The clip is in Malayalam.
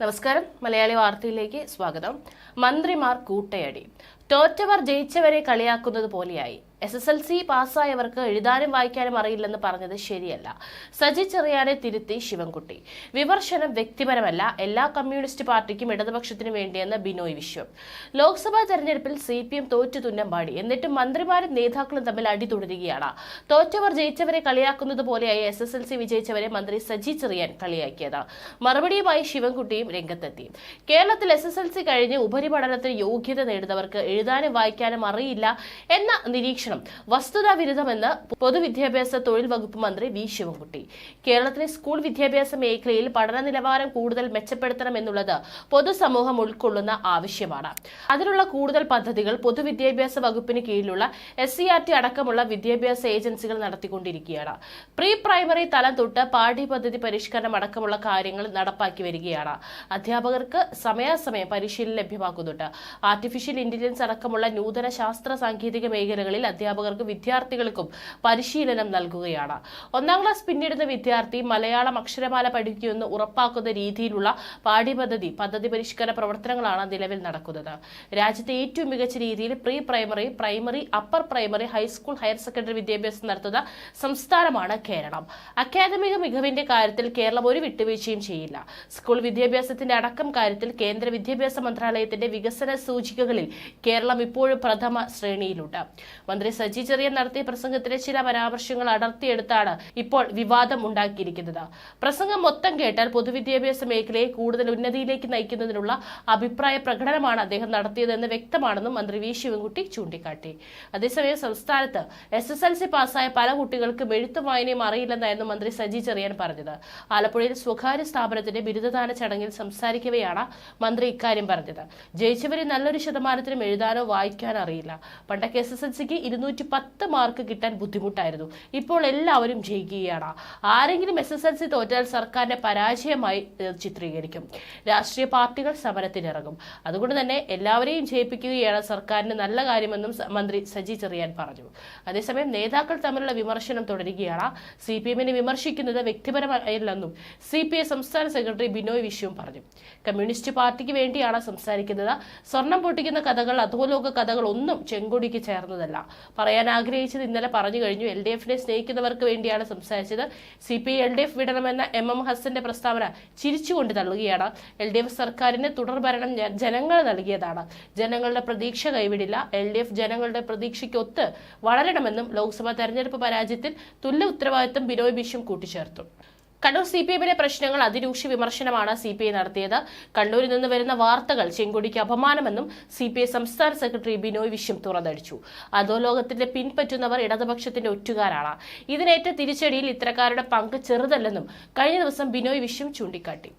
നമസ്കാരം. മലയാളി വാർത്തയിലേക്ക് സ്വാഗതം. മന്ത്രിമാർ കൂട്ടയടി. തോറ്റവർ ജയിച്ചവരെ കളിയാക്കുന്നത് പോലെയായി. എസ് എസ് എൽ സി പാസ്സായവർക്ക് എഴുതാനും വായിക്കാനും അറിയില്ലെന്ന് പറഞ്ഞത് ശരിയല്ല. സജി ചെറിയാനെ തിരുത്തി ശിവൻകുട്ടി. വിമർശനം വ്യക്തിപരമല്ല എല്ലാ കമ്മ്യൂണിസ്റ്റ് പാർട്ടിക്കും ഇടതുപക്ഷത്തിനു വേണ്ടിയെന്ന് ബിനോയ് വിശ്വം. ലോക്സഭാ തെരഞ്ഞെടുപ്പിൽ സി പി എം തോറ്റു തുന്നം പാടി. എന്നിട്ടും മന്ത്രിമാരും നേതാക്കളും തമ്മിൽ അടി തുടരുകയാണ്. തോറ്റവർ ജയിച്ചവരെ കളിയാക്കുന്നത് പോലെയായി എസ് എസ് എൽ സി വിജയിച്ചവരെ മന്ത്രി സജി ചെറിയാൻ കളിയാക്കിയത്. മറുപടിയുമായി ശിവൻകുട്ടിയും രംഗത്തെത്തി. കേരളത്തിൽ എസ് എസ് എൽ സി കഴിഞ്ഞ് ഉപരിപഠനത്തിന് യോഗ്യത നേടുന്നവർക്ക് എഴുതാനും വായിക്കാനും അറിയില്ല എന്ന നിരീക്ഷണം വസ്തുതാ വിരുദ്ധമെന്ന് പൊതുവിദ്യാഭ്യാസ തൊഴിൽ വകുപ്പ് മന്ത്രി വി ശിവൻകുട്ടി. കേരളത്തിലെ സ്കൂൾ വിദ്യാഭ്യാസ മേഖലയിൽ പഠന നിലവാരം കൂടുതൽ മെച്ചപ്പെടുത്തണമെന്നുള്ളത് പൊതുസമൂഹം ഉൾക്കൊള്ളുന്ന ആവശ്യമാണ്. അതിനുള്ള കൂടുതൽ പദ്ധതികൾ പൊതുവിദ്യാഭ്യാസ വകുപ്പിന് കീഴിലുള്ള എസ് സി ആർ ടി അടക്കമുള്ള വിദ്യാഭ്യാസ ഏജൻസികൾ നടത്തിക്കൊണ്ടിരിക്കുകയാണ്. പ്രീ പ്രൈമറി തലം തൊട്ട് പാഠ്യപദ്ധതി പരിഷ്കരണം അടക്കമുള്ള കാര്യങ്ങൾ നടപ്പാക്കി വരികയാണ്. അധ്യാപകർക്ക് സമയാസമയം പരിശീലനം ലഭ്യമാക്കുന്നുണ്ട്. ആർട്ടിഫിഷ്യൽ ഇന്റലിജൻസ് അടക്കമുള്ള നൂതന ശാസ്ത്ര സാങ്കേതിക മേഖലകളിൽ അധ്യാപകർക്കും വിദ്യാർത്ഥികൾക്കും പരിശീലനം നൽകുകയാണ്. ഒന്നാം ക്ലാസ് പിന്നിടുന്ന വിദ്യാർത്ഥി മലയാളം അക്ഷരമാല പഠിക്കുമെന്ന് ഉറപ്പാക്കുന്ന രീതിയിലുള്ള പാഠ്യപദ്ധതി പദ്ധതി പരിഷ്കരണ പ്രവർത്തനങ്ങളാണ് നിലവിൽ നടക്കുന്നത്. രാജ്യത്തെ ഏറ്റവും മികച്ച രീതിയിൽ pre primary primary upper primary high school higher secondary വിദ്യാഭ്യാസം നടത്തുന്ന സംസ്ഥാനമാണ് കേരളം. അക്കാദമിക മികവിന്റെ കാര്യത്തിൽ കേരളം ഒരു വിട്ടുവീഴ്ചയും ചെയ്യില്ല. സ്കൂൾ വിദ്യാഭ്യാസത്തിന്റെ അടക്കം കാര്യത്തിൽ കേന്ദ്ര വിദ്യാഭ്യാസ മന്ത്രാലയത്തിന്റെ വികസന സൂചികകളിൽ കേരളം ഇപ്പോഴും പ്രഥമ ശ്രേണിയിലുണ്ട്. മന്ത്രി സജി ചെറിയൻ നടത്തിയ പ്രസംഗത്തിലെ ചില പരാമർശങ്ങൾ അടർത്തിയെടുത്താണ് ഇപ്പോൾ വിവാദം ഉണ്ടാക്കിയിരിക്കുന്നത്. പ്രസംഗം മൊത്തം കേട്ടാൽ പൊതുവിദ്യാഭ്യാസ മേഖലയെ കൂടുതൽ ഉന്നതിയിലേക്ക് നയിക്കുന്നതിനുള്ള അഭിപ്രായ പ്രകടനമാണ് അദ്ദേഹം നടത്തിയതെന്ന് വ്യക്തമാണെന്നും മന്ത്രി വി ശിവൻകുട്ടി ചൂണ്ടിക്കാട്ടി. അതേസമയം സംസ്ഥാനത്ത് എസ് എസ് എൽ സി പാസ്സായ പല കുട്ടികൾക്കും എഴുത്തും വായനയും അറിയില്ലെന്നായിരുന്നു മന്ത്രി സജി ചെറിയാൻ പറഞ്ഞത്. ആലപ്പുഴയിൽ സ്വകാര്യ സ്ഥാപനത്തിന്റെ ബിരുദദാന ചടങ്ങിൽ സംസാരിക്കവെയാണ് മന്ത്രി ഇക്കാര്യം പറഞ്ഞത്. ജയിച്ചവരെ നല്ലൊരു ശതമാനത്തിനും എഴുതാനോ വായിക്കാനോ അറിയില്ല. പണ്ടൊക്കെ എസ് എസ് എൽ സിക്ക് ഇരുന്നൂറ്റി പത്ത് മാർക്ക് കിട്ടാൻ ബുദ്ധിമുട്ടായിരുന്നു. ഇപ്പോൾ എല്ലാവരും ജയിക്കുകയാണ്. ആരെങ്കിലും എസ് എസ് എൽ സി തോറ്റാൽ സർക്കാരിന്റെ പരാജയമായി ചിത്രീകരിക്കും. രാഷ്ട്രീയ പാർട്ടികൾ സമരത്തിനിറങ്ങും. അതുകൊണ്ട് തന്നെ എല്ലാവരെയും ജയിപ്പിക്കുകയാണ് സർക്കാരിന് നല്ല കാര്യമെന്നും മന്ത്രി സജി ചെറിയാൻ പറഞ്ഞു. അതേസമയം നേതാക്കൾ തമ്മിലുള്ള വിമർശനം തുടരുകയാണ്. സി പി എമ്മിനെ വിമർശിക്കുന്നത് വ്യക്തിപരമായില്ലെന്നും സി പി ഐ സംസ്ഥാന സെക്രട്ടറി ബിനോയ് വിശ്വം പറഞ്ഞു. കമ്മ്യൂണിസ്റ്റ് പാർട്ടിക്ക് വേണ്ടിയാണ് സംസാരിക്കുന്നത്. സ്വർണം പൊട്ടിക്കുന്ന കഥകൾ അധോലോക കഥകൾ ഒന്നും ചെങ്കൊടിക്ക് ചേർന്നതല്ല. പറയാൻ ആഗ്രഹിച്ചത് ഇന്നലെ പറഞ്ഞു കഴിഞ്ഞു. എൽ ഡി എഫിനെ സ്നേഹിക്കുന്നവർക്ക് വേണ്ടിയാണ് സംസാരിച്ചത്. C P L D F വിടണമെന്ന M M ഹസന്റെ പ്രസ്താവന ചിരിച്ചുകൊണ്ട് തള്ളുകയാണ്. എൽ ഡി എഫ് സർക്കാരിന് തുടർഭരണം ജനങ്ങൾ നൽകിയതാണ്. ജനങ്ങളുടെ പ്രതീക്ഷ കൈവിടില്ല. എൽ ഡി എഫ് ജനങ്ങളുടെ പ്രതീക്ഷയ്ക്കൊത്ത് വളരണമെന്നും ലോക്സഭാ തെരഞ്ഞെടുപ്പ് പരാജയത്തിൽ തുല്യ ഉത്തരവാദിത്തം ബിനോയ് ബിഷും കൂട്ടിച്ചേർത്തു. കണ്ണൂർ സി പി എമ്മിലെ പ്രശ്നങ്ങൾ അതിരൂക്ഷ വിമർശനമാണ് സി പി ഐ നടത്തിയത്. കണ്ണൂരിൽ നിന്ന് വരുന്ന വാർത്തകൾ ചെങ്കൊടിക്ക് അപമാനമെന്നും സി പി ഐ സംസ്ഥാന സെക്രട്ടറി ബിനോയ് വിശ്വം തുറന്നടിച്ചു. അധോലോകത്തിന്റെ പിൻപറ്റുന്നവർ ഇടതുപക്ഷത്തിന്റെ ഒറ്റുകാരാണ്. ഇതിനേറ്റ തിരിച്ചടിയിൽ ഇത്തരക്കാരുടെ പങ്ക് ചെറുതല്ലെന്നും കഴിഞ്ഞ ദിവസം ബിനോയ് വിശ്വം ചൂണ്ടിക്കാട്ടി.